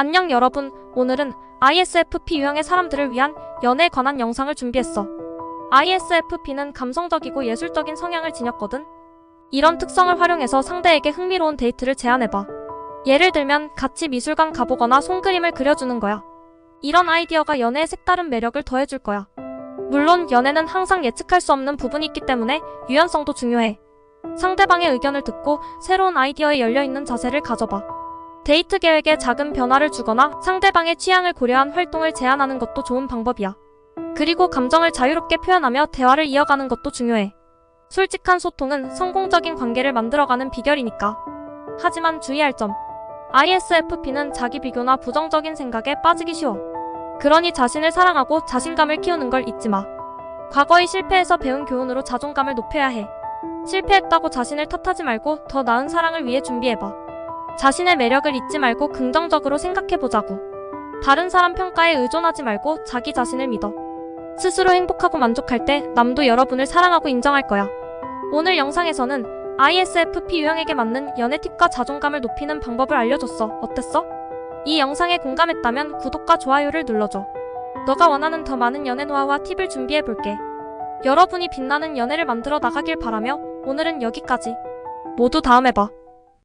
안녕 여러분. 오늘은 ISFP 유형의 사람들을 위한 연애에 관한 영상을 준비했어. ISFP는 감성적이고 예술적인 성향을 지녔거든. 이런 특성을 활용해서 상대에게 흥미로운 데이트를 제안해봐. 예를 들면 같이 미술관 가보거나 손그림을 그려주는 거야. 이런 아이디어가 연애에 색다른 매력을 더해줄 거야. 물론 연애는 항상 예측할 수 없는 부분이 있기 때문에 유연성도 중요해. 상대방의 의견을 듣고 새로운 아이디어에 열려있는 자세를 가져봐. 데이트 계획에 작은 변화를 주거나 상대방의 취향을 고려한 활동을 제안하는 것도 좋은 방법이야. 그리고 감정을 자유롭게 표현하며 대화를 이어가는 것도 중요해. 솔직한 소통은 성공적인 관계를 만들어가는 비결이니까. 하지만 주의할 점. ISFP는 자기 비교나 부정적인 생각에 빠지기 쉬워. 그러니 자신을 사랑하고 자신감을 키우는 걸 잊지 마. 과거의 실패에서 배운 교훈으로 자존감을 높여야 해. 실패했다고 자신을 탓하지 말고 더 나은 사랑을 위해 준비해봐. 자신의 매력을 잊지 말고 긍정적으로 생각해보자고. 다른 사람 평가에 의존하지 말고 자기 자신을 믿어. 스스로 행복하고 만족할 때 남도 여러분을 사랑하고 인정할 거야. 오늘 영상에서는 ISFP 유형에게 맞는 연애 팁과 자존감을 높이는 방법을 알려줬어. 어땠어? 이 영상에 공감했다면 구독과 좋아요를 눌러줘. 너가 원하는 더 많은 연애 노하우와 팁을 준비해볼게. 여러분이 빛나는 연애를 만들어 나가길 바라며 오늘은 여기까지. 모두 다음에 봐.